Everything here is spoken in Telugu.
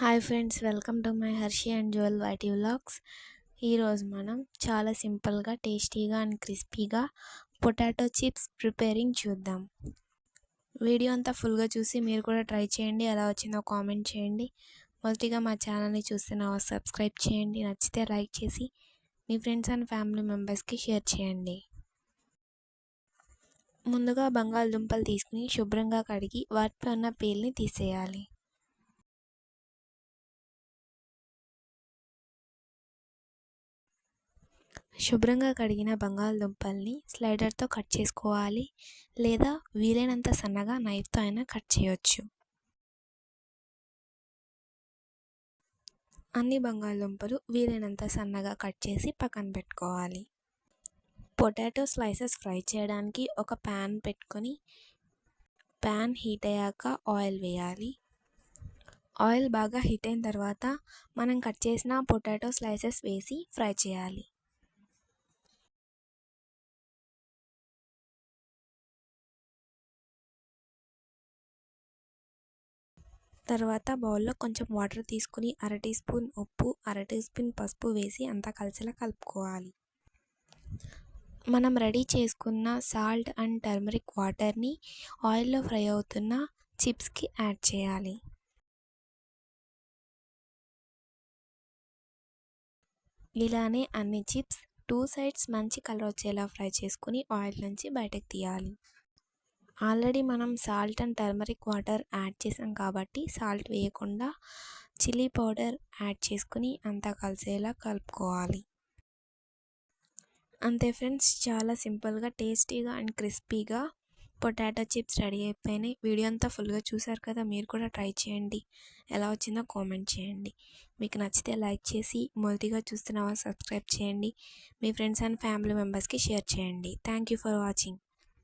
Hi friends welcome to my Harshi and Jewel YT vlogs. ఈరోజు మనం చాలా సింపుల్గా టేస్టీగా అండ్ క్రిస్పీగా పొటాటో చిప్స్ ప్రిపేరింగ్ చూద్దాం. వీడియో అంతా ఫుల్గా చూసి మీరు కూడా ట్రై చేయండి ఎలా వచ్చిందో కామెంట్ చేయండి. మొదటిగా మా ఛానల్ని చూస్తే సబ్స్క్రైబ్ చేయండి నచ్చితే లైక్ చేసి మీ ఫ్రెండ్స్ అండ్ ఫ్యామిలీ మెంబర్స్కి షేర్ చేయండి. ముందుగా బంగాళదుంపలు తీసుకుని శుభ్రంగా కడిగి వాటిపై ఉన్న పీల్ని తీసేయాలి. శుభ్రంగా కడిగిన బంగాళదుంపల్ని స్లైడర్తో కట్ చేసుకోవాలి లేదా వీలైనంత సన్నగా నైఫ్తో అయినా కట్ చేయొచ్చు. అన్ని బంగాళదుంపలు వీలైనంత సన్నగా కట్ చేసి పక్కన పెట్టుకోవాలి. పొటాటో స్లైసెస్ ఫ్రై చేయడానికి ఒక ప్యాన్ పెట్టుకొని ప్యాన్ హీట్ అయ్యాక ఆయిల్ వేయాలి. ఆయిల్ బాగా హీట్ అయిన తర్వాత మనం కట్ చేసిన పొటాటో స్లైసెస్ వేసి ఫ్రై చేయాలి. తర్వాత బౌల్లో కొంచెం వాటర్ తీసుకుని అర టీ స్పూన్ ఉప్పు అర టీ స్పూన్ పసుపు వేసి అంతా కలిసేలా కలుపుకోవాలి. మనం రెడీ చేసుకున్న సాల్ట్ అండ్ టర్మరిక్ వాటర్ని ఆయిల్లో ఫ్రై అవుతున్న చిప్స్కి యాడ్ చేయాలి. ఇలానే అన్ని చిప్స్ టూ సైడ్స్ మంచి కలర్ వచ్చేలా ఫ్రై చేసుకుని ఆయిల్ నుంచి బయటకు తీయాలి. ఆల్రెడీ మనం salt and turmeric water add చేసాం కాబట్టి సాల్ట్ వేయకుండా చిల్లీ పౌడర్ యాడ్ చేసుకుని అంతా కలిసేలా కలుపుకోవాలి. అంతే ఫ్రెండ్స్ చాలా సింపుల్గా టేస్టీగా అండ్ క్రిస్పీగా పొటాటో చిప్స్ రెడీ అయిపోయినాయి. వీడియో అంతా ఫుల్గా చూసారు కదా మీరు కూడా ట్రై చేయండి. ఎలా వచ్చిందో కామెంట్ చేయండి. మీకు నచ్చితే లైక్ చేసి మొదటిగా చూస్తున్నావా సబ్స్క్రైబ్ చేయండి. మీ ఫ్రెండ్స్ అండ్ ఫ్యామిలీ మెంబర్స్కి షేర్ చేయండి. Thank you for watching.